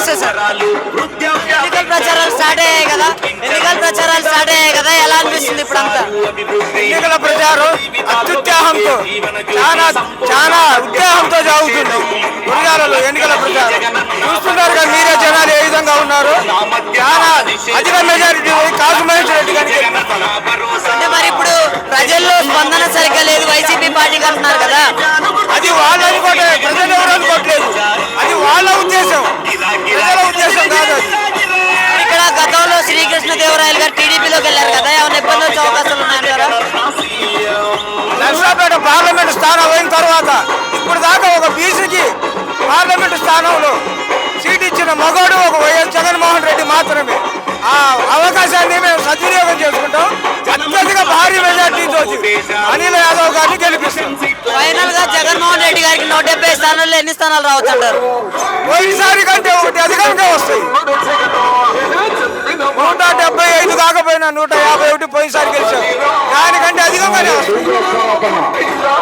Sir ఎన్నికల ప్రచారాలు start అయ్యాయి కదా. ఎన్నికల ప్రచారాలు స్టార్ట్ అయ్యాయి కదా. ఎలా అనిపిస్తుంది ఇప్పుడు అంతా ఎన్నికల ప్రచారం అత్యుత్సాహంతో చాలా చాలా ఉత్సాహంతో సాగుతుంది. గురిజాలలో ఎన్నికల ప్రచారం. చూస్తున్నారు కదా మీరే జనాలు ఏ విధంగా ఉన్నారు? చాలా అధిక మెజారిటీ కాసు మహేష్ రెడ్డి గారికి. అంటే మరి ఇప్పుడు ప్రజల్లో స్పందన సరిగ్గా లేదు. వైసీపీ పార్టీకి అంటున్నారు కదా. అది వాళ్ళు అనుకోవట్లేదు ప్రజలు ఎవరు అనుకోవట్లేదు? దేవరాయలు గారు టీడీపీలోకి వెళ్ళారు కదా? ఏమైనా ఇబ్బంది వచ్చే అవకాశాలు ఉన్నాయంటారా? నర్సాపేట పార్లమెంట్ స్థానం అయిన తర్వాత ఇప్పుడు దాకా ఒక బీసీకి పార్లమెంట్ స్థానంలో సీట్ ఇచ్చిన మగోడు ఒక వైఎస్ జగన్మోహన్ రెడ్డి మాత్రమే. ఆ అవకాశాన్ని మేము సద్వినియోగం చేసుకుంటాం. అత్యధిక భారీ మెజార్టీతో అనిల్ యాదవ్ గారిని గెలిపిస్తాం. ఫైనల్గా జగన్మోహన్ రెడ్డి గారికి నూట డెబ్బై స్థానాల్లో ఎన్ని స్థానాలు రావచ్చు అంటారు పోయినసారి కంటే ఒకటి అధికంగా వస్తాయి నూట డెబ్బై ఐదు నూట యాభై ఒకటి పోయినసారి గెలిచాం. దానికంటే అధికంగానే